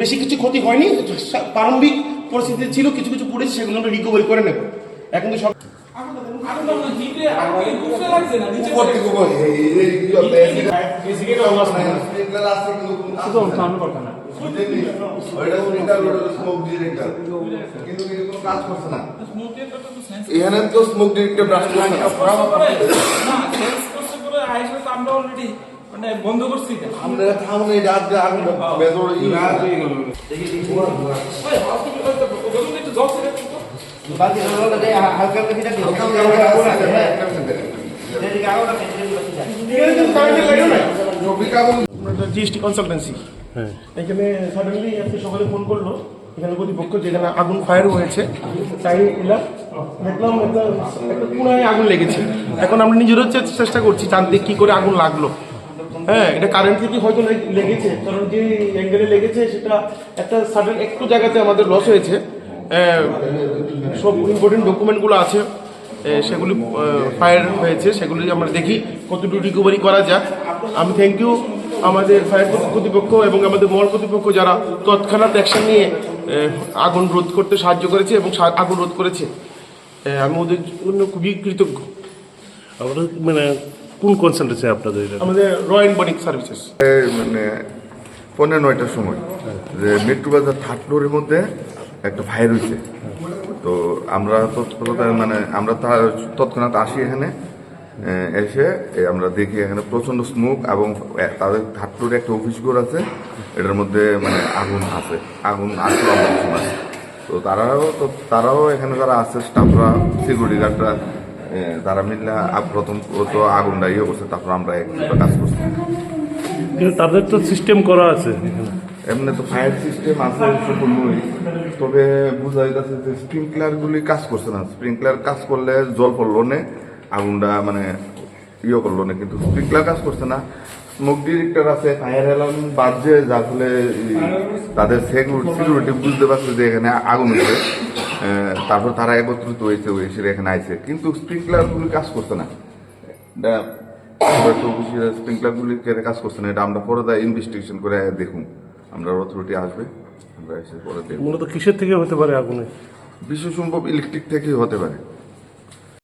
বেশি কিছু ক্ষতি হয়নি প্রারম্ভিক পরিস্থিতি ছিল কিছু কিছু পড়েছে সেগুলো আমরা রিকভারি করে নেব। এখন তো সব এখানে তো স্মোক ডিটেক্টর ব্রাশ করছে না। মানে বন্ধ করছি এটা। আমরা রাত দিয়ে আগুন ওই তো একটু জল। জিএসটি কনসালটেন্সি এখানে সাডেনলি আজকে সকালে ফোন করল। এখানে কর্তৃপক্ষ যেখানে আগুন ফায়ার হয়েছে তাই এলাম দেখলাম একটা পুনায় আগুন লেগেছে। এখন আমরা নিজেরও চেষ্টা করছি জানতে কি করে আগুন লাগল। হ্যাঁ এটা কারেন্ট থেকে হয়তো লেগেছে, কারণ যে অ্যাঙ্গেলে লেগেছে, সেটা একটা সাডেন একটু জায়গাতে আমাদের লস হয়েছে। সব ইম্পর্টেন্ট ডকুমেন্টগুলো আছে। সেগুলি ফায়ার হয়েছে, সেগুলি আমরা দেখি, কতটুকু রিকভারি করা যায় আমি থ্যাংক ইউ আমাদের ফায়ার কর্তৃপক্ষ এবং আমাদের মল কর্তৃপক্ষ যারা তৎক্ষণাৎ অ্যাকশন নিয়ে আগুন রোধ করতে সাহায্য করেছে এবং আগুন রোধ করেছে। আমি ওদের জন্য খুবই কৃতজ্ঞ। আপনাদের মানে কোন কনসেন্ট্রেশন আপনাদের এটা? আমাদের রয়্যাল বনিক সার্ভিসেস মানে পনেরো নয়টার সময়। যে মেট্রো বাজার থার্ড ফ্লোরের মধ্যে একটা ফায়ার হয়েছে। তো আমরা তৎপরতা মানে আমরা তার তৎক্ষণাৎ আসি এখানে এসে আমরা দেখি এখানে প্রচণ্ড স্মোক এবং তাদের থার্ড ফ্লোরে একটা অফিস ঘর আছে। এটার মধ্যে মানে আগুন আছে। আগুন আসলে আমরা কিছু তো তারাও তো তারাও এখানে যারা আছে স্টাফরা সিকিউরিটি গার্ডরা তারা মিললে প্রথম তো আগুনটা ইয়ে করছে তারপর আমরা এক কাজ করছি। কিন্তু তাদের তো সিস্টেম করা আছে। এমনি তো ফায়ার সিস্টেম আছে সম্পূর্ণই তবে বোঝা যাচ্ছে যে স্প্রিংকলারগুলি কাজ করছে না। স্প্রিংকলার কাজ করলে জল পড়ল না আগুনটা মানে ইয়ে করল না। কিন্তু স্প্রিংকলার কাজ করছে না। স্মোক ডিরেক্টর আছে ফায়ার অ্যালার্ম বাজছে যার ফলে তাদের সিকিউরিটি বুঝতে পারছে যে এখানে আগুন আহ, তারপর তারা একত্রিত হয়েছে হয়েছে এখানে আইছে। কিন্তু স্প্রিংকলারগুলি কাজ করছে না। এটা স্প্রিংকলার গুলি কেন কাজ করছে না এটা আমরা পরে ইনভেস্টিগেশন করে দেখুন। আমরা অথরিটি আসবে আমরা এসে পরে দেখব। মূলত কিসের থেকে হতে পারে আগুনে? বিশ্ব সম্ভব ইলেকট্রিক থেকেই হতে পারে।